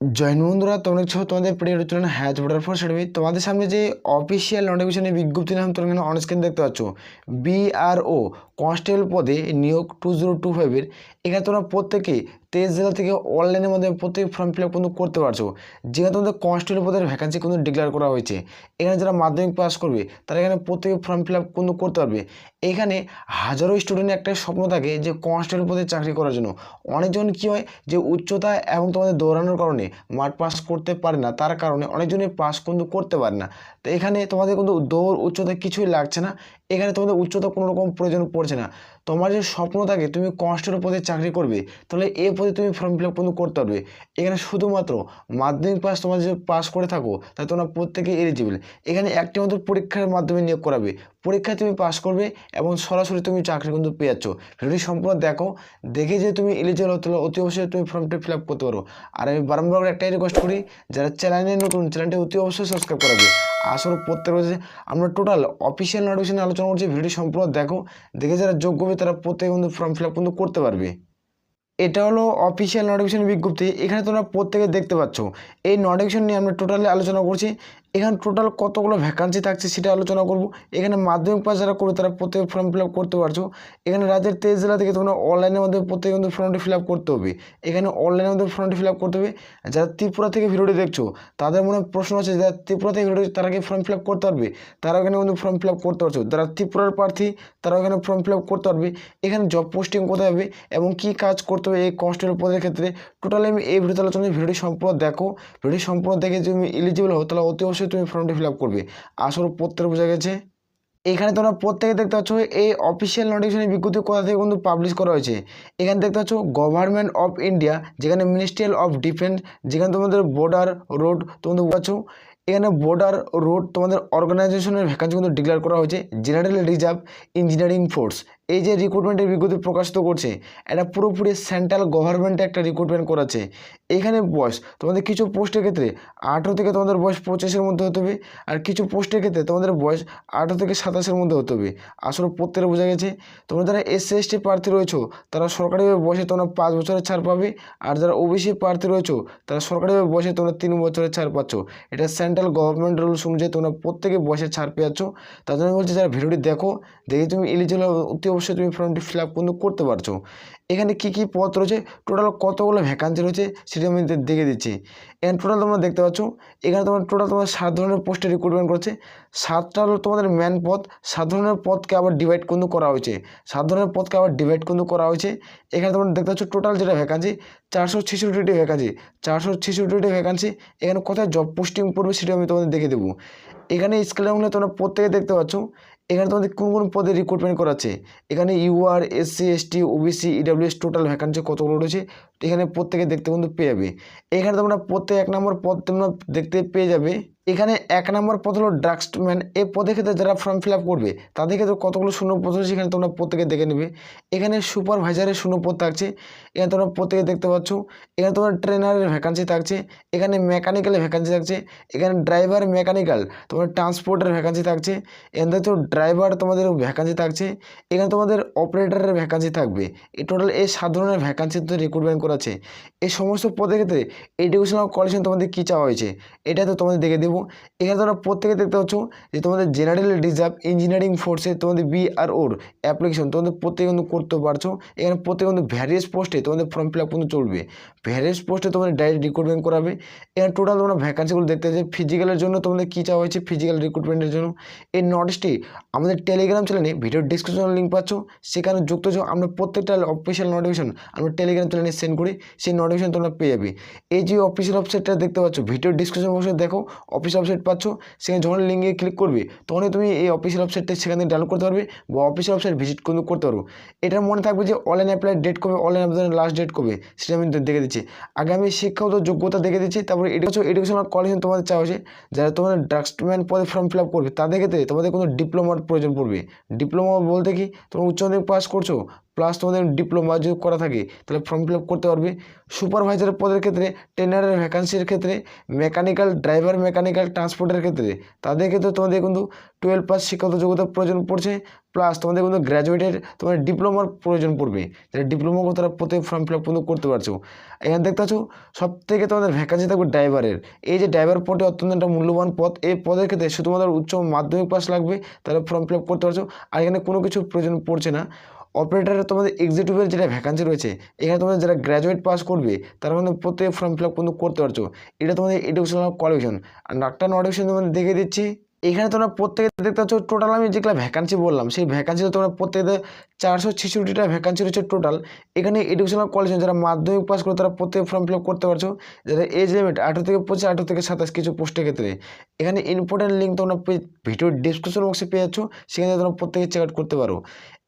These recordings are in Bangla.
জয়েন বন্ধুরা, তোমরা ছো তোমাদের প্রিয় রচনা হ্যাচ ভোটার ফোর সার্টিফিকেট তোমাদের সামনে যে অফিসিয়াল নোটিফিকেশনের বিজ্ঞপ্তি নাম তোমরা এখানে অনস্ক্রিন দেখতে পাচ্ছ। বিআরও কনস্টেবল পদে নিয়োগ টু জিরো টু ফাইভের এখানে তোমরা প্রত্যেকে তেইশ জেলা থেকে অনলাইনের মধ্যে প্রত্যেকে ফর্ম ফিল আপ কিন্তু করতে পারছ। যেখানে তোমাদের কনস্টেবল পদের ভ্যাকান্সি কিন্তু ডিক্লেয়ার করা হয়েছে। এখানে যারা মাধ্যমিক পাস করবে, তারা এখানে প্রত্যেকে ফর্ম ফিল আপ কিন্তু করতে পারবে। এখানে হাজারো স্টুডেন্টের একটা স্বপ্ন থাকে যে কনস্টেবল পদে চাকরি করার জন্য। অনেকজন কী হয় যে উচ্চতা এবং তোমাদের দৌড়ানোর কারণে মাঠ পাস করতে পারে না, তার কারণে অনেকজনই পাস কিন্তু করতে পারে না। তো এখানে তোমাদের কিন্তু দৌড় উচ্চতা কিছুই লাগছে না। এখানে তোমাদের উচ্চতা কোনো রকম প্রয়োজন পড়ছে না। তোমার যে স্বপ্ন থাকে, তুমি কনস্টেবল পদে চাকরি করবে, তাহলে এই পদে তুমি ফর্ম ফিল আপ করতে পারবে। এখানে শুধুমাত্র মাধ্যমিক পাস তোমার যে পাস করে থাকো তাই তোমরা প্রত্যেকে এলিজিবল এখানে একটি মাত্র পরীক্ষার মাধ্যমে নিয়োগ করাবে। পরীক্ষায় তুমি পাস করবে এবং সরাসরি তুমি চাকরি কিন্তু পেয়ে যাচ্ছ। ভিডিওটি সম্পূর্ণ দেখো, দেখে যে তুমি এলিজিবল হতে অতি অবশ্যই তুমি ফর্মটি ফিল আপ করতে পারো। আর আমি বারংবার করে একটাই রিকোয়েস্ট করি, যারা চ্যানেলে নতুন চ্যানেলটি অতি অবশ্যই সাবস্ক্রাইব করাবে। আসলে প্রত্যেক রয়েছে আমরা টোটাল অফিসিয়াল নোটিফিকেশন আলোচনা করছি ভিডিও সম্পূর্ণ দেখো, দেখে যারা যোগ্য হবে তারা প্রত্যেকে কিন্তু ফর্ম ফিল আপ কিন্তু করতে পারবে। এটা হলো অফিসিয়াল নোটিফিকেশন বিজ্ঞপ্তি। এখানে তোমরা প্রত্যেকে দেখতে পাচ্ছ। এই নোটিফিকেশন নিয়ে আমরা টোটালি আলোচনা করছি। এখানে টোটাল কতগুলো ভ্যাকান্সি থাকছে সেটা আলোচনা করব। এখানে মাধ্যমিক পাস যারা করবে, তারা প্রত্যেকে ফর্ম ফিল করতে পারছ। এখানে রাজ্যের তেইশ জেলা থেকে তোমরা অনলাইনের মধ্যে প্রত্যেকে কিন্তু ফর্মটি ফিল করতে হবে। এখানে অনলাইনের মধ্যে ফর্মটি ফিল করতে হবে। যারা ত্রিপুরা থেকে ভিডিওটি দেখছ, তাদের মনে প্রশ্ন আছে যারা ত্রিপুরা থেকে ভিডিওটি, তারা কি ফর্ম ফিল করতে পারবে? তারা এখানে কিন্তু ফর্ম ফিল করতে পারছ। যারা ত্রিপুরার প্রার্থী তারা এখানে ফর্ম ফিল করতে পারবে। এখানে জব পোস্টিং কোথায় হবে এবং কী কাজ করতে হবে এই কনস্টেবল পদের ক্ষেত্রে টোটালি আমি এই ভিডিওতে আলোচনা। ভিডিওটি সম্পূর্ণ দেখো। ভিডিওটি সম্পূর্ণ দেখে তুমি এলিজিবল হও, তাহলে অতি অবশ্যই তুমি ফর্মটি ফিল আপ করবে। আসলে প্রত্যেক বোঝা গেছে। এখানে তোমরা প্রত্যেকে দেখতে পাচ্ছ, এই অফিসিয়াল নোটিফিকেশনের বিজ্ঞপ্তি কোথা থেকে কিন্তু পাবলিশ করা হয়েছে। এখানে দেখতে পাচ্ছ গভর্নমেন্ট অফ ইন্ডিয়া যেখানে মিনিস্ট্রিয়াল অফ ডিফেন্স যেখানে তোমাদের বর্ডার রোড তোমাদের পাচ্ছ। এখানে বর্ডার রোড তোমাদের অর্গানাইজেশনের ভ্যাকান্সি কিন্তু ডিক্লেয়ার করা হয়েছে। জেনারেল রিজার্ভ ইঞ্জিনিয়ারিং ফোর্স এই যে রিক্রুটমেন্টের বিজ্ঞপ্তি প্রকাশিত করছে, এটা পুরোপুরি সেন্ট্রাল গভর্নমেন্টে একটা রিক্রুটমেন্ট করাচ্ছে। এখানে বয়স তোমাদের কিছু পোস্টের ক্ষেত্রে আঠেরো থেকে তোমাদের বয়স পঁচিশের মধ্যে হতে হবে, আর কিছু পোস্টের ক্ষেত্রে তোমাদের বয়স আঠেরো থেকে সাতাশের মধ্যে হতে হবে। আসলে প্রত্যেকে বোঝা গেছে, তোমরা যারা এসসি এসটি প্রার্থী রয়েছো, তারা সরকারিভাবে বয়সে তোমরা পাঁচ বছরের ছাড় পাবে, আর যারা ওবিসি প্রার্থী রয়েছো, তারা সরকারিভাবে বয়সে তোমরা তিন বছরের ছাড় পাচ্ছ। এটা সেন্ট্রাল গভর্নমেন্ট রুলস অনুযায়ী তোমরা প্রত্যেকে বয়সে ছাড় পেয়ে যাচ্ছ। তার জন্য বলছি, যারা ভিডিওটি দেখো, দেখে তুমি এলিজিবল অতি অবশ্যই তুমি ফর্মটি ফিল আপ কিন্তু করতে পারছ। এখানে কী কী পদ রয়েছে? টোটাল কতগুলো ভ্যাকান্সি রয়েছে সেটা আমি দেখে দিচ্ছি। এখানে টোটাল তোমরা দেখতে পাচ্ছ, এখানে তোমার টোটাল তোমার সাত ধরনের পোস্টে রিক্রুটমেন্ট করছে। সাতটা হলো তোমাদের ম্যান পদ সাত ধরনের পদকে আবার ডিভাইড কিন্তু করা হয়েছে। সাত ধরনের পদকে আবার ডিভাইড কিন্তু করা হয়েছে। এখানে তোমরা দেখতে পাচ্ছ টোটাল যেটা ভ্যাকান্সি চারশো ছেষট্টিটি ভ্যাকান্সি চারশো ছেষট্টিটি ভ্যাকান্সি এখানে কোথায় জব পোস্টিং পড়বে সেটা আমি তোমাদের দেখে দেবো। এখানে স্কেলের মূল্যে তোমরা প্রত্যেকে দেখতে পাচ্ছ, এখানে তোমাদের কোন কোন পদে রিক্রুটমেন্ট করাচ্ছে এখানে UR SC ST OBC EWS total vacancy কতগুলো রয়েছে, এখানে প্রত্যেকে দেখতে কিন্তু পেয়ে যাবে। এখানে তোমরা প্রত্যেক এক নম্বর পদ তোমরা দেখতে পেয়ে যাবে। এখানে এক নম্বর পদ হলো ড্রাগসম্যান এই পদের ক্ষেত্রে যারা ফর্ম ফিল করবে, তাদের ক্ষেত্রে কতগুলো শূন্য পদ রয়েছে এখানে তোমরা প্রত্যেকে দেখে নেবে। এখানে সুপারভাইজারের শূন্য পদ থাকছে, এখানে তোমরা প্রত্যেকে দেখতে পাচ্ছ, এখানে তোমার ট্রেনারের ভ্যাকান্সি থাকছে, এখানে মেকানিক্যালের ভ্যাকান্সি থাকছে, এখানে ড্রাইভার মেকানিক্যাল তোমার ট্রান্সপোর্টের ভ্যাকান্সি থাকছে, এখানে দেখছ ড্রাইভার তোমাদের ভ্যাকান্সি থাকছে, এখানে তোমাদের অপারেটারের ভ্যাকান্সি থাকবে। এই টোটাল এই সাত ধরনের ভ্যাকান্সিতে রিক্রুটমেন্ট করাছে এই সমস্ত পদের ক্ষেত্রে এডুকেশনাল কোয়ালিফিকেশন তোমাদের কী চাওয়া হয়েছে, এটা তো তোমাদের দেখে দেবো। এখানে তোমরা প্রত্যেকে দেখতে পাচ্ছ যে তোমাদের জেনারেল রিজার্ভ ইঞ্জিনিয়ারিং ফোর্সে তোমাদের বি আর ওর অ্যাপ্লিকেশন তোমাদের প্রত্যেকে কিন্তু করতে পারছ। এখানে প্রত্যেকে কিন্তু ভ্যারিয়াস পোস্টে তোমাদের ফর্ম ফিল আপ কিন্তু চলবে। ভ্যারিয়াস পোস্টে তোমাদের ডাইরেক্ট রিক্রুটমেন্ট করাবে। এখানে টোটাল তোমরা ভ্যাকান্সিগুলো দেখতে পাচ্ছ ফিজিক্যালের জন্য তোমাদের কী চাওয়া হয়েছে ফিজিক্যাল রিক্রুটমেন্টের জন্য। এই নোটিশটি আমাদের টেলিগ্রাম চ্যানেলে ভিডিও ডিসক্রিপশনে লিঙ্ক পাচ্ছ। সেখানে যুক্ত হচ্ছে আমরা প্রত্যেকটা অফিসিয়াল নোটিফিকেশন আমরা টেলিগ্রাম চ্যানেলে সেন্ড করি। সেই নোটিফিকেশন তোমরা পেয়ে যাবে। এই যে অফিসিয়াল ওয়েবসাইটটা দেখতে পাচ্ছ ভিডিও ডিসক্রিপশন বক্সে দেখো। অফিসিয়াল ওয়েবসাইট পাচ্ছ, সেখানে যখন লিঙ্কে ক্লিক করবে, তখনই তুমি এই অফিসিয়াল ওয়েবসাইটটা সেখান ডাউনলোড করতে পারবে বা অফিসিয়াল ওয়েবসাইট ভিজিট কিন্তু করতে পারো। এটার মনে থাকবে যে অনলাইন অ্যাপ্লাই ডেট কবে অনলাইন আবেদনের লাস্ট ডেট কবে, সেটা আমি দেখে দিচ্ছি। আগে আমি শিক্ষাগত যোগ্যতা দেখে দিচ্ছি, তারপরে এডুকেশন এডুকেশনাল কোয়ালিফিকেশন তোমাদের চাওয়া হয়েছে। যারা তোমাদের ড্রাগসম্যান পদে ফর্ম ফিল আপ করবে, তাদের ক্ষেত্রে তোমাদের কোনো ডিপ্লোমার প্রয়োজন পড়বে। ডিপ্লোমা বলতে কি? তোমরা উচ্চ মাধ্যমিক পাস করছ প্লাস তোমাদের ডিপ্লোমা যদি করা থাকে, তাহলে ফর্ম ফিল করতে পারবে। সুপারভাইজার পদের ক্ষেত্রে ট্রেনারের ভ্যাকান্সির ক্ষেত্রে মেকানিক্যাল ড্রাইভার মেকানিক্যাল ট্রান্সপোর্টের ক্ষেত্রে, তাদের ক্ষেত্রে তোমাদের কিন্তু টুয়েলভ পাস শিক্ষাগত যোগ্যতা প্রয়োজন পড়ছে প্লাস তোমাদের কিন্তু গ্র্যাজুয়েটের তোমার ডিপ্লোমার প্রয়োজন পড়বে। যারা ডিপ্লোমা করে, তারা প্রত্যেক ফর্ম ফিল আপ কিন্তু করতে পারছ। এখানে দেখতে পাচ্ছ সব থেকে তোমাদের ভ্যাকান্সি থাকবে ড্রাইভারের এই যে ড্রাইভার পদটি অত্যন্ত একটা মূল্যবান পদ, এই পদের ক্ষেত্রে শুধুমাত্র উচ্চ মাধ্যমিক পাস লাগবে তারা ফর্ম ফিল আপ করতে পারছ। আর এখানে কোনো কিছু প্রয়োজন পড়ছে না। অপারেটারের তোমাদের এক্সিকিউটিভের যেটা ভ্যাকান্সি রয়েছে, এখানে তোমাদের যারা গ্র্যাজুয়েট পাস করবে, তারা মানে প্রত্যেক ফর্ম ফিল আপ কিন্তু করতে পারছ। এটা তোমাদের এডুকেশনাল কোয়ালিফিকেশন আর একটা নোটিফিকেশন তোমাদের দেখে দিচ্ছি, এখানে তোমরা প্রত্যেকে দেখতে পাচ্ছ টোটাল আমি যেগুলো ভ্যাকান্সি বললাম, সেই ভ্যাকান্সিতে তোমরা প্রত্যেকে চারশো ছেষট্টিটা ভ্যাকান্সি রয়েছে টোটাল এখানে এডুকেশনাল কোয়ালিফিকেশন যারা মাধ্যমিক পাস করে, তারা প্রত্যেক ফর্ম ফিল করতে পারছ। যারা এজ লিমিট আঠেরো থেকে পঁচিশ, আঠেরো থেকে সাতাশ কিছু পোস্টের ক্ষেত্রে। এখানে ইম্পর্টেন্ট লিঙ্ক তোমরা ভিডিও ডিসক্রিপশন বক্সে পেয়ে যাচ্ছ, সেখানে তোমরা প্রত্যেকে চেক আউট করতে পারো।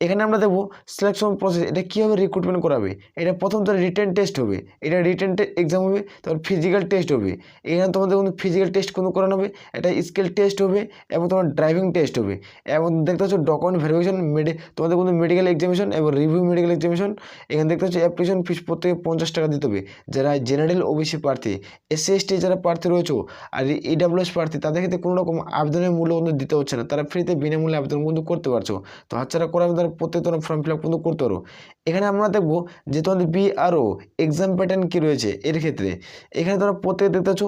এখানে আমরা দেখব সিলেকশন প্রসেস এটা কীভাবে রিক্রুটমেন্ট করাবে? এটা প্রথম তো রিটেন টেস্ট হবে। এটা রিটেন এক্সাম হবে তারপর ফিজিক্যাল টেস্ট হবে। এখানে তোমাদের কিন্তু ফিজিক্যাল টেস্ট কোনো করানো হবে, এটা স্কেল টেস্ট হবে এবং তোমার ড্রাইভিং টেস্ট হবে। এবং দেখতে পাচ্ছ ডকুমেন্ট ভেরিফিকেশন মেডি তোমাদের কিন্তু মেডিকেল এক্সামিনেশন এবং রিভিউ মেডিকেল এক্সামিনেশন এখানে দেখতে পাচ্ছ অ্যাপ্লিকেশন ফিস প্রত্যেকে পঞ্চাশ টাকা দিতে হবে। যারা জেনারেল ওবিসি প্রার্থী এসসি এসটি যারা প্রার্থী রয়েছে আর ইডাব্লিউএস প্রার্থী, তাদের ক্ষেত্রে কোনো রকম আবেদনের মূল্য কিন্তু দিতে হচ্ছে না। তারা ফ্রিতে বিনামূল্যে আবেদন কিন্তু করতে পারছ। তো হাতছাড়া করা প্রত্যেক তোমরা ফর্ম ফিল আপ কিন্তু করতে পারো। এখানে আমরা দেখব যে তোমাদের বিআরও এক্সাম প্যাটার্ন কী রয়েছে এর ক্ষেত্রে। এখানে তোমরা প্রত্যেক দেখতে পাচ্ছ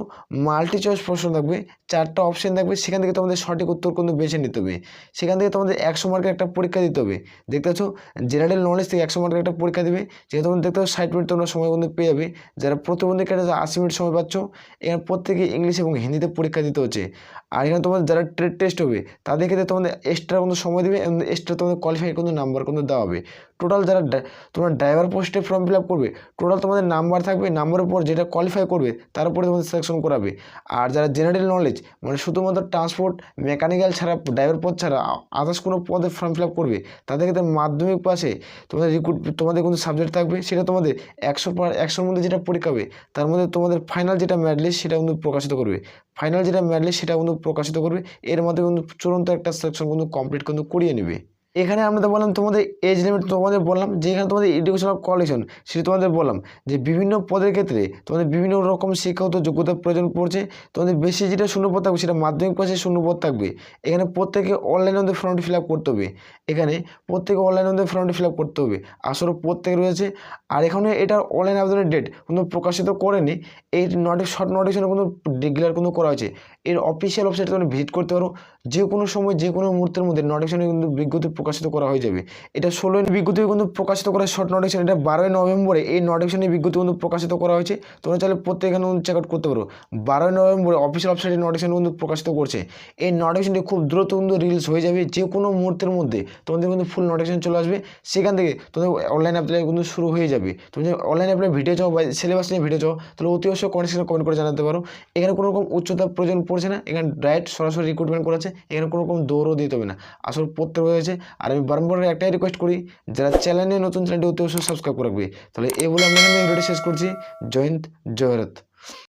মাল্টি চয়েস প্রশ্ন থাকবে, চারটা অপশান থাকবে, সেখান থেকে তোমাদের সঠিক উত্তর কিন্তু বেছে নিতে হবে। সেখান থেকে তোমাদের একশো মার্কের একটা পরীক্ষা দিতে হবে। দেখতে পাচ্ছ জেনারেল নলেজ থেকে একশো মার্কের একটা পরীক্ষা দেবে। যেহেতু তোমরা দেখতে পাচ্ছ ষাট মিনিট তোমরা সময় কিন্তু পেয়ে যাবে। যারা প্রতিবন্ধী ক্যাটাগরি আশি মিনিট সময় পাচ্ছ, এখানে প্রত্যেকে ইংলিশ এবং হিন্দিতে পরীক্ষা দিতে হচ্ছে। আর এখানে তোমাদের যারা ট্রেড টেস্ট হবে, তাদের ক্ষেত্রে তোমাদের এক্সট্রা কিন্তু সময় দেবে এবং এক্সট্রা তোমাদের কোয়ালিফাই কিন্তু নাম্বার কিন্তু দেওয়া হবে। টোটাল যারা তোমরা ড্রাইভার পোস্টে ফর্ম ফিল আপ করবে টোটাল তোমাদের নাম্বার থাকবে নাম্বারের উপর যেটা কোয়ালিফাই করবে, তার উপরে তোমাদের সিলেকশন করাবে। আর যারা জেনারেল নলেজ মানে শুধুমাত্র ট্রান্সপোর্ট মেকানিক্যাল ছাড়া ড্রাইভার পদ ছাড়া আদার্স কোনো পদে ফর্ম ফিল আপ করবে, তাদের ক্ষেত্রে মাধ্যমিক পাশে তোমাদের রিক্রুট তোমাদের কোনো সাবজেক্ট থাকবে, সেটা তোমাদের একশো পার একশোর মধ্যে যেটা পরীক্ষা হবে তার মধ্যে তোমাদের ফাইনাল যেটা ম্যাডলিস্ট সেটা কিন্তু প্রকাশিত করবে। ফাইনাল যেটা ম্যাডলিস্ট সেটা কিন্তু প্রকাশিত করবে, এর মধ্যে কিন্তু চূড়ান্ত একটা সিলেকশন কিন্তু কমপ্লিট কিন্তু করিয়ে নেবে। এখানে আমরা তো বললাম তোমাদের এজ লিমিট তোমাদের বললাম, যে এখানে তোমাদের এডুকেশনাল কোয়ালিফিকেশন সেটা তোমাদের বললাম, যে বিভিন্ন পদের ক্ষেত্রে তোমাদের বিভিন্ন রকম শিক্ষাগত যোগ্যতার প্রয়োজন পড়ছে, তোমাদের বেশি যেটা শূন্যপদ থাকবে সেটা মাধ্যমিক পাশে শূন্যপদ থাকবে, এখানে প্রত্যেকে অনলাইনে ওদের ফর্মটি ফিল করতে হবে, এখানে প্রত্যেকে অনলাইনে ওদের ফর্মটি ফিল করতে হবে, আসলে প্রত্যেক রয়েছে, আর এখানে এটার অনলাইন আবেদনের ডেট কোনো প্রকাশিত করেনি, এই নোটিস শর্ট নোটিফিকেশন কিন্তু ডিক্লেয়ার কোনো করা হয়েছে, এর অফিসিয়াল ওয়েবসাইটে তোমরা ভিজিট করতে পারো যে কোনো সময় যে কোনো মুহূর্তের মধ্যে নোটিফিকেশনে কিন্তু বিজ্ঞপ্তি প্রকাশিত করা হয়ে যাবে। এটা ষোলোই বিজ্ঞপ্তি কিন্তু প্রকাশিত করা শর্ট নোটিফিকেশন এটা বারোই নভেম্বরে এই নোটিফিকেশনের বিজ্ঞপ্তি কিন্তু প্রকাশিত করা হয়েছে। তোমরা চাইলে প্রত্যেক এখানে চেক আউট করতে পারো। বারোই নভেম্বরে অফিসিয়াল ওয়েবসাইটে নোটিফিকেশন কিন্তু প্রকাশিত করছে। এই নোটিফিকেশনটি খুব দ্রুত কিন্তু রিলিজ হয়ে যাবে যে কোনো মুহূর্তের মধ্যে। তোমাদের কিন্তু ফুল নোটিফিকেশন চলে আসবে। সেখান থেকে তোমাদের অনলাইন অ্যাপ্লাই কিন্তু শুরু হয়ে যাবে। তুমি যদি অনলাইন অ্যাপ্লাই ভিডিও চাও বা সিলেবাস নিয়ে ভিডিও চাও, তাহলে অতি অবশ্যই কমেন্ট সেকশনে কমেন্ট করে জানাতে পারো। এখানে কোনো রকম উচ্চতার প্রয়োজন পড়ছে না। এখানে ডাইরেক্ট সরাসরি রিক্রুটমেন্ট করাচ্ছে এখানে কোনো রকম দৌড়ও দিতে হবে না। আসলে প্রত্যেক হয়েছে আর আমি বারম্বার একটাই রিকোয়েস্ট করি, যারা চ্যানেলে নতুন চ্যানেলটি অতি অবশ্যই সাবস্ক্রাইব করে রাখবে। তাহলে এই বলে আমি ভিডিওটি শেষ করছি। জয়ন্ত জয়রত